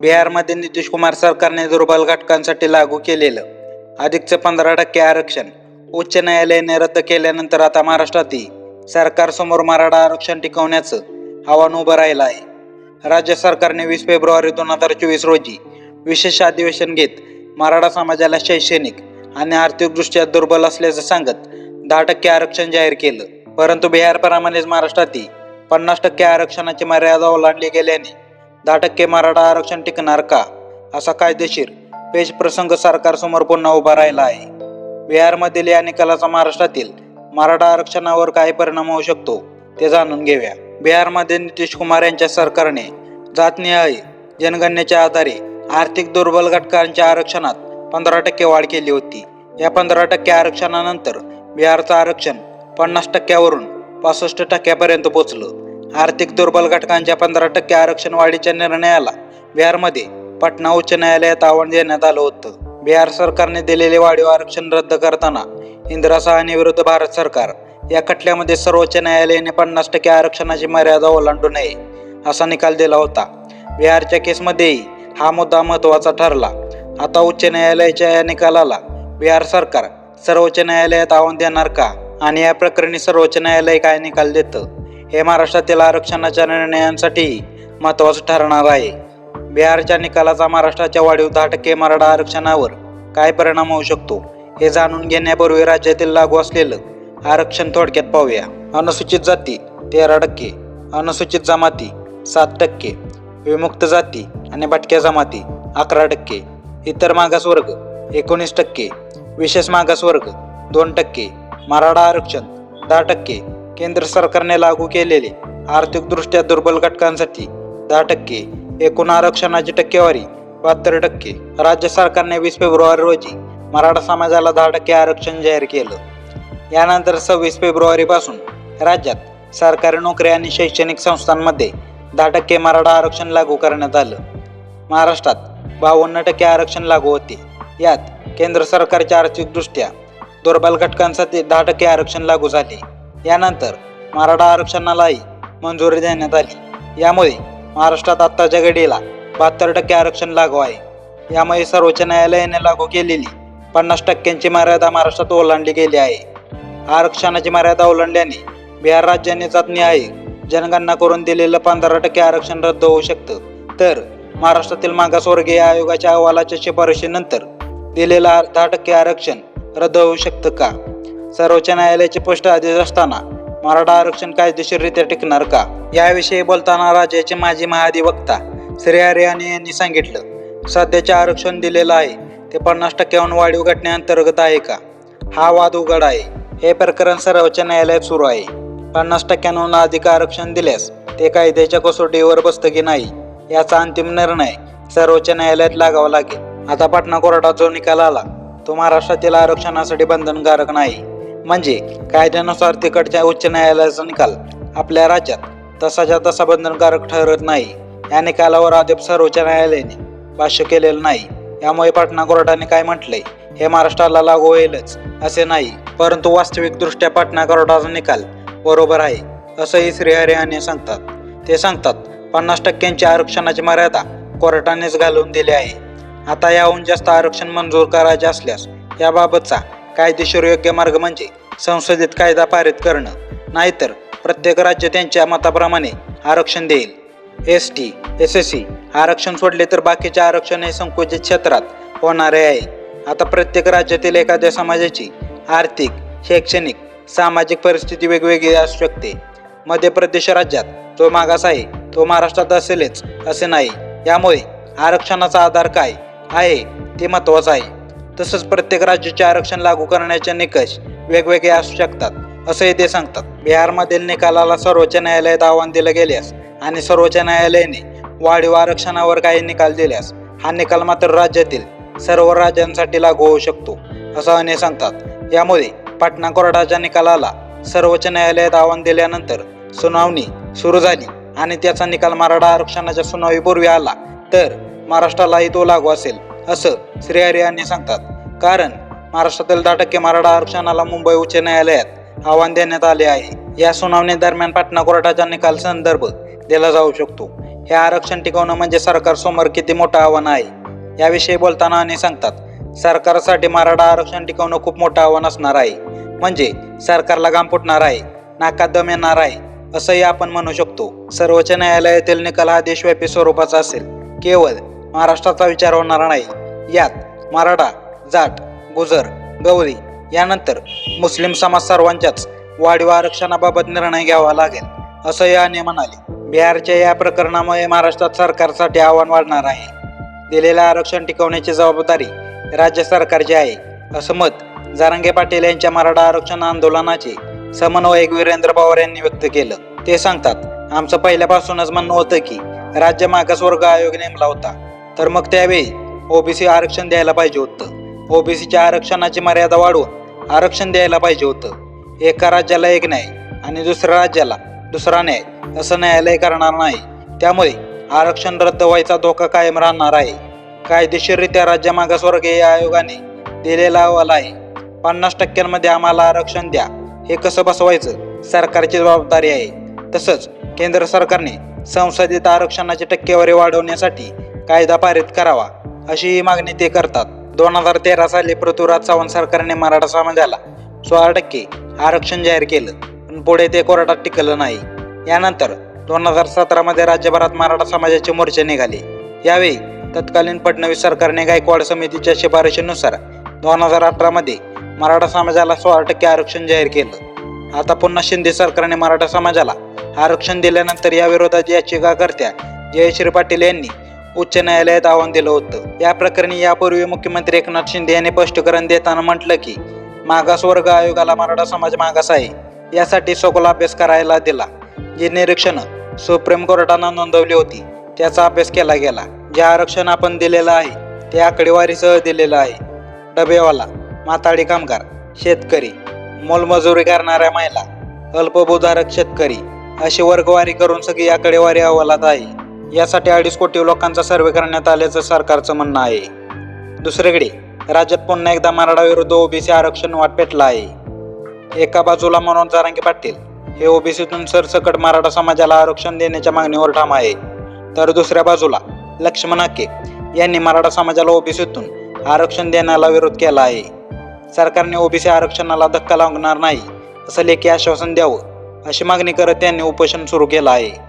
बिहारमध्ये नितीश कुमार सरकारने दुर्बल घटकांसाठी लागू केलेलं अधिकचं पंधरा टक्के आरक्षण उच्च न्यायालयाने रद्द केल्यानंतर आता महाराष्ट्रातही सरकारसमोर मराठा आरक्षण टिकवण्याचं आव्हान उभं राहिलं आहे. राज्य सरकारने वीस फेब्रुवारी दोन हजार चोवीस रोजी विशेष अधिवेशन घेत मराठा समाजाला शैक्षणिक आणि आर्थिकदृष्ट्या दुर्बल असल्याचं सांगत दहा टक्के आरक्षण जाहीर केलं. परंतु बिहारप्रमाणेच महाराष्ट्रातही पन्नास टक्के आरक्षणाची मर्यादा ओलांडली गेल्याने दहा टक्के मराठा आरक्षण टिकणार का? असा कायदेशीर पेच प्रसंग सरकारसमोर पुन्हा उभा राहिला आहे बिहारमधील या निकालाचा महाराष्ट्रातील मराठा आरक्षणावर काय परिणाम होऊ शकतो ते जाणून घेऊया. बिहारमध्ये नितीश कुमार यांच्या सरकारने जातनिहाय जनगणनेच्या आधारे आर्थिक दुर्बल घटकांच्या आरक्षणात पंधरा टक्के वाढ केली होती. या पंधरा टक्के आरक्षणानंतर बिहारचं आरक्षण पन्नास टक्क्यावरून पासष्ट टक्क्यापर्यंत पोचलं. आर्थिक दुर्बल घटकांच्या पंधरा टक्के आरक्षण वाढीच्या निर्णयाला बिहारमध्ये पटना उच्च न्यायालयात आव्हान देण्यात आलं होतं. बिहार सरकारने दिलेले वाढीव आरक्षण रद्द करताना इंदिरा सहानी विरुद्ध भारत सरकार या खटल्यामध्ये सर्वोच्च न्यायालयाने पन्नास टक्के आरक्षणाची मर्यादा ओलांडू नये असा निकाल दिला होता. बिहारच्या केसमध्येही हा मुद्दा महत्त्वाचा ठरला. आता उच्च न्यायालयाच्या या निकालाला बिहार सरकार सर्वोच्च न्यायालयात आव्हान देणार का? आणि या प्रकरणी सर्वोच्च न्यायालय काय निकाल देतं? हे महाराष्ट्रातील आरक्षणाच्या निर्णयांसाठीही महत्त्वाचं ठरणार आहे. बिहारच्या निकालाचा महाराष्ट्राच्या वाढीव दहा टक्के मराठा आरक्षणावर काय परिणाम होऊ शकतो हे जाणून घेण्यापूर्वी राज्यातील लागू असलेलं आरक्षण थोडक्यात पाहूया. अनुसूचित जाती तेरा टक्के. अनुसूचित जमाती सात टक्के. विमुक्त जाती आणि भटक्या जमाती अकरा टक्के. इतर मागासवर्ग एकोणीस टक्के. विशेष मागासवर्ग दोन टक्के. मराठा आरक्षण दहा टक्के. केंद्र सरकारने लागू केलेले आर्थिकदृष्ट्या दुर्बल घटकांसाठी दहा टक्के एकूण आरक्षणाची टक्केवारी बहात्तर टक्के. राज्य सरकारने वीस फेब्रुवारी रोजी मराठा समाजाला दहा टक्के आरक्षण जाहीर केलं. यानंतर सव्वीस फेब्रुवारीपासून राज्यात सरकारी नोकरी आणि शैक्षणिक संस्थांमध्ये दहा टक्के मराठा आरक्षण लागू करण्यात आलं. महाराष्ट्रात बावन्न टक्के आरक्षण लागू होते. यात केंद्र सरकारच्या आर्थिकदृष्ट्या दुर्बल घटकांसाठी दहा टक्के आरक्षण लागू झाले. यानंतर मराठा आरक्षणालाही मंजुरी देण्यात आली. यामुळे महाराष्ट्रात आत्ताच्या घडीला बहात्तर टक्के आरक्षण लागू आहे. यामुळे सर्वोच्च न्यायालयाने लागू केलेली पन्नास टक्क्यांची मर्यादा महाराष्ट्रात ओलांडली गेली आहे. आरक्षणाची मर्यादा ओलांडल्याने बिहार राज्याने जातनिहाय जनगणना करून दिलेलं पंधरा टक्के आरक्षण रद्द होऊ शकतं. तर महाराष्ट्रातील मागासवर्गीय आयोगाच्या अहवालाच्या शिफारशीनंतर दिलेलं दहा टक्के आरक्षण रद्द होऊ शकतं का? सर्वोच्च न्यायालयाचे स्पष्ट आदेश असताना मराठा आरक्षण कायदेशीररित्या टिकणार का? याविषयी बोलताना राज्याचे माजी महाधिवक्ता श्री हरियाणे यांनी सांगितलं सध्याचे आरक्षण दिलेलं आहे ते पन्नास टक्क्याहून वाढीव घटनेअंतर्गत आहे का? हा वाद उघड आहे. हे प्रकरण सर्वोच्च न्यायालयात सुरू आहे. पन्नास टक्क्यांहून अधिक आरक्षण दिल्यास ते कायद्याच्या कसोटीवर बसतं की नाही याचा अंतिम निर्णय सर्वोच्च न्यायालयात लागावा लागेल. आता पाटणा कोर्टात जो निकाल आला तो महाराष्ट्रातील आरक्षणासाठी बंधनकारक नाही. म्हणजे कायद्यानुसार तिकडच्या उच्च न्यायालयाचा निकाल आपल्या राज्यात तसाच्या तसा बंधनकारक ठरत नाही. या निकालावर अद्याप सर्वोच्च न्यायालयाने भाष्य केलेलं नाही. यामुळे पाटणा कोर्टाने काय म्हटलंय हे महाराष्ट्राला लागू होईलच असे नाही परंतु वास्तविकदृष्ट्या पाटणा कोर्टाचा निकाल बरोबर आहे असंही श्रीहरियाने सांगतात. ते सांगतात पन्नास टक्क्यांची आरक्षणाची मर्यादा कोर्टानेच घालून दिली आहे. आता याहून जास्त आरक्षण मंजूर करायचे असल्यास याबाबतचा कायदेशीर योग्य मार्ग म्हणजे संसदेत कायदा पारित करणं नाहीतर प्रत्येक राज्य त्यांच्या मताप्रमाणे आरक्षण देईल. S T S S C आरक्षण सोडले तर बाकीचे आरक्षण हे संकुचित क्षेत्रात होणारे आहे. आता प्रत्येक राज्यातील एखाद्या समाजाची आर्थिक शैक्षणिक सामाजिक परिस्थिती वेगवेगळी असू शकते. मध्य प्रदेश राज्यात जो मागास आहे तो महाराष्ट्रात असेलच असे नाही. यामुळे आरक्षणाचा आधार काय आहे ते महत्वाचं आहे. तसंच प्रत्येक राज्याचे आरक्षण लागू करण्याचे निकष वेगवेगळे असू शकतात असंही ते सांगतात. बिहारमधील निकालाला सर्वोच्च न्यायालयात आव्हान दिलं गेल्यास आणि सर्वोच्च न्यायालयाने वाढीव आरक्षणावर काही निकाल दिल्यास हा निकाल मात्र राज्यातील सर्व राज्यांसाठी लागू होऊ शकतो असं अने सांगतात. यामुळे पाटणा कोर्टाच्या निकालाला सर्वोच्च न्यायालयात आव्हान दिल्यानंतर सुनावणी सुरू झाली आणि त्याचा निकाल मराठा आरक्षणाच्या सुनावणीपूर्वी आला. तर महाराष्ट्रालाही तो लागू असेल. असं श्रीहरी यांनी सांगतात. कारण महाराष्ट्रातील दहा टक्के मराठा आरक्षणाला मुंबई उच्च न्यायालयात आव्हान देण्यात आले आहे. या सुनावणी दरम्यान पाटणा कोर्टाचा निकाल संदर्भ दिला जाऊ शकतो. हे आरक्षण टिकवणं म्हणजे सरकारसमोर किती मोठं आव्हान आहे? याविषयी बोलताना आणि सांगतात सरकारसाठी मराठा आरक्षण टिकवणं खूप मोठं आव्हान असणार आहे. म्हणजे सरकारला घाम फुटणार आहे नाकात दम येणार आहे असंही आपण म्हणू शकतो. सर्वोच्च न्यायालयातील निकाल हा देशव्यापी स्वरूपाचा असेल. केवळ महाराष्ट्राचा विचार होणार नाही. यात मराठा जाट गुजर गवळी यानंतर मुस्लिम समाज सर्वांच्याच वाढीव आरक्षणाबाबत निर्णय घ्यावा लागेल असं याने म्हणाले. बिहारच्या या प्रकरणामुळे महाराष्ट्रात सरकारसाठी आव्हान वाढणार आहे. दिलेलं आरक्षण टिकवण्याची जबाबदारी राज्य सरकारची आहे असं मत जारंगे पाटील यांच्या मराठा आरक्षण आंदोलनाचे समन्वयक वीरेंद्र पवार यांनी व्यक्त केलं. ते सांगतात आमचं पहिल्यापासूनच म्हणणं होतं की राज्य मागासवर्ग आयोग नेमला होता. तर मग त्यावेळी ओबीसी आरक्षण द्यायला पाहिजे होतं. ओबीसीच्या आरक्षणाची मर्यादा वाढवून आरक्षण द्यायला पाहिजे होतं. एका राज्याला एक न्याय आणि दुसऱ्या राज्याला दुसरा न्याय असं न्यायालय करणार नाही. त्यामुळे आरक्षण रद्द व्हायचा धोका कायम राहणार आहे. कायदेशीररित्या राज्य मागासवर्गीय आयोगाने दिलेला अहवाल आहे. पन्नास टक्क्यांमध्ये आम्हाला आरक्षण द्या. हे कसं बसवायचं? सरकारची जबाबदारी आहे. तसंच केंद्र सरकारने संसदेत आरक्षणाची टक्केवारी वाढवण्यासाठी कायदा पारित करावा अशीही मागणी ते करतात. दोन हजार तेरा साली पृथ्वीराज चव्हाण सरकारने मराठा समाजाला सोळा टक्के आरक्षण जाहीर केलं पण पुढे ते कोर्टात टिकलं नाही. यानंतर दोन हजार सतरामध्ये राज्यभरात मराठा समाजाचे मोर्चे निघाले. यावेळी तत्कालीन फडणवीस सरकारने गायकवाड समितीच्या शिफारशीनुसार दोन हजार अठरामध्ये मराठा समाजाला सोळा टक्के आरक्षण जाहीर केलं. आता पुन्हा शिंदे सरकारने मराठा समाजाला आरक्षण दिल्यानंतर या विरोधात याचिकाकर्त्या जयश्री पाटील यांनी उच्च न्यायालयात आव्हान दिलं होतं. या प्रकरणी यापूर्वी मुख्यमंत्री एकनाथ शिंदे यांनी स्पष्टीकरण देताना म्हटलं की मागासवर्ग आयोगाला मराठा समाज मागास आहे. यासाठी सखोल अभ्यास करायला दिला. जी निरीक्षणं सुप्रीम कोर्टानं नोंदवली होती त्याचा अभ्यास केला गेला. जे आरक्षण आपण दिलेलं आहे ते आकडेवारीसह दिलेलं आहे. डबेवाला माताडी कामगार शेतकरी मोलमजुरी करणाऱ्या महिला अल्पभूधारक शेतकरी अशी वर्गवारी करून सगळी आकडेवारी अहवालात आहे. यासाठी अडीच कोटी लोकांचा सर्वे करण्यात आल्याचं सरकारचं म्हणणं आहे. दुसरीकडे राज्यात पुन्हा एकदा मराठा विरुद्ध ओबीसी आरक्षण वाट पेटला आहे. एका बाजूला मनोज जारांगे पाटील हे ओबीसीतून सरसकट मराठा समाजाला आरक्षण देण्याच्या मागणीवर ठाम आहे. तर दुसऱ्या बाजूला लक्ष्मण हाके यांनी मराठा समाजाला ओबीसीतून आरक्षण देण्याला विरोध केला आहे. सरकारने ओबीसी आरक्षणाला धक्का लागणार नाही असं लेखी आश्वासन द्यावं अशी मागणी करत त्यांनी उपोषण सुरू केलं आहे.